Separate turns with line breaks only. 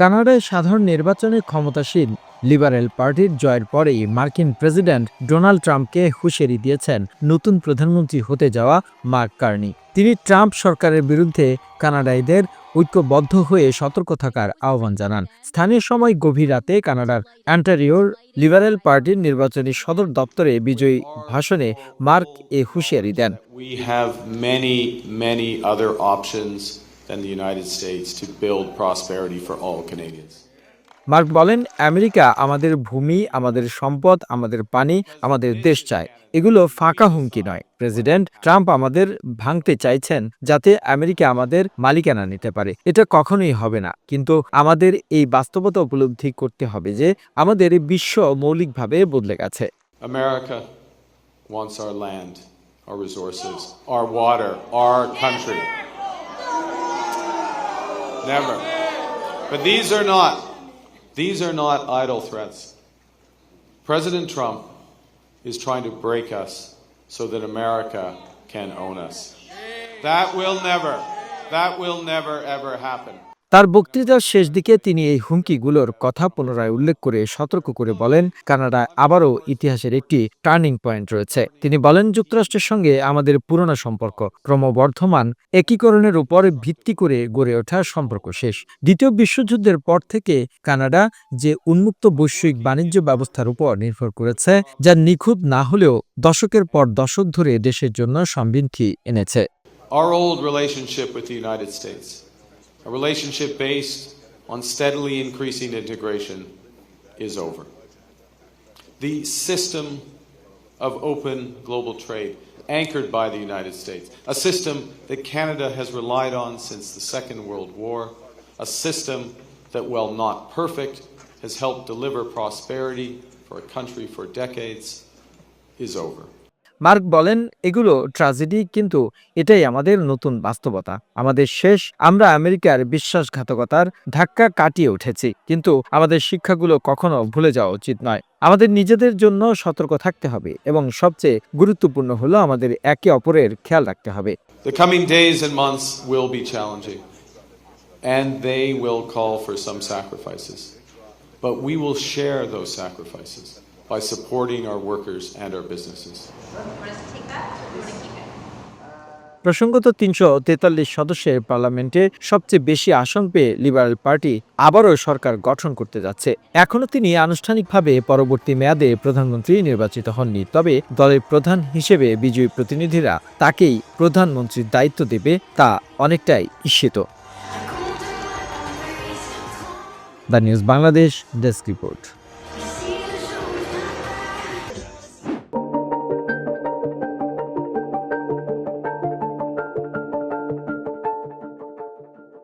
কানাডায় সাধারণ নির্বাচনে ক্ষমতাসীন লিবারেল পার্টির জয়ের পরেই মার্কিন প্রেসিডেন্ট ডোনাল্ড ট্রাম্পকে হুঁশিয়ারি দিয়েছেন নতুন প্রধানমন্ত্রী হতে যাওয়া মার্ক কার্নি। তিনি ট্রাম্প সরকারের বিরুদ্ধে কানাডাইদের ঐক্যবদ্ধ হয়ে সতর্ক থাকার আহ্বান জানান। স্থানীয় সময় গভীর রাতে কানাডার অ্যান্টারিওর লিবারেল পার্টির নির্বাচনী সদর দপ্তরে বিজয়ী ভাষণে মার্ক এ হুঁশিয়ারি দেন।
Than the United States to build prosperity for all Canadians.
Mark বলেন আমেরিকা আমাদের ভূমি আমাদের সম্পদ আমাদের পানি আমাদের দেশ চায়। এগুলো ফাঁকা হুমকি নয়। প্রেসিডেন্ট ট্রাম্প আমাদের ভাঙতে চাইছেন যাতে আমেরিকা আমাদের মালিকানা নিতে পারে। এটা কখনোই হবে না। কিন্তু আমাদের এই বাস্তবতা উপলব্ধি করতে হবে যে আমাদের বিশ্ব মৌলিকভাবে বদলে গেছে।
America wants our land, our resources, our water, our country. Never. But these are not these are not idle threats. President Trump is trying to break us so that America can own us. That will never that will never ever happen.
তার বক্তৃতার শেষ দিকে তিনি এই হুমকিগুলোর কথা পুনরায় উল্লেখ করে সতর্ক করে বলেন কানাডায় আবারও ইতিহাসের একটি টার্নিং পয়েন্ট রয়েছে। তিনি বলেন যুক্তরাষ্ট্রের সঙ্গে আমাদের পুরনো সম্পর্ক ক্রমবর্ধমান একীকরণের উপর ভিত্তি করে গড়ে ওঠা সম্পর্ক শেষ। দ্বিতীয় বিশ্বযুদ্ধের পর থেকে কানাডা যে উন্মুক্ত বৈশ্বিক বাণিজ্য ব্যবস্থার উপর নির্ভর করেছে যা নিখুঁত না হলেও দশকের পর দশক ধরে দেশের জন্য সমৃদ্ধি এনেছে।
Our old relationship with the United States, a relationship based on steadily increasing integration, is over. The system of open global trade, anchored by the United States, a system that Canada has relied on since the Second World War, a system that, while not perfect, has helped deliver prosperity for a country for decades, is over.
Mark বলেন এগুলো tragedy কিন্তু এটাই আমাদের নতুন বাস্তবতা। আমাদের শেষ আমরা আমেরিকার বিশ্বাসঘাতকতার ধাক্কা কাটিয়ে উঠেছি কিন্তু আমাদের শিক্ষাগুলো কখনো ভুলে যাওয়া উচিত নয়। আমাদের নিজেদের জন্য সতর্ক থাকতে হবে এবং সবচেয়ে গুরুত্বপূর্ণ হলো আমাদের একে অপরের খেয়াল রাখতে হবে।
The coming days and months will be challenging, and they will call for some sacrifices. But we will share those sacrifices. By supporting our workers and our businesses.
প্রসঙ্গত তিনশো তেতাল্লিশ সদস্যের পার্লামেন্টে সবচেয়ে বেশি আসন পেয়ে লিবারেল পার্টি আবারও সরকার গঠন করতে যাচ্ছে। এখনও তিনি আনুষ্ঠানিকভাবে পরবর্তী মেয়াদে প্রধানমন্ত্রী নির্বাচিত হননি, তবে দলের প্রধান হিসেবে বিজয়ী প্রতিনিধিরা তাকেই প্রধানমন্ত্রীর দায়িত্ব দেবে তা অনেকটাই ঈর্ষিত। The news Bangladesh desk report.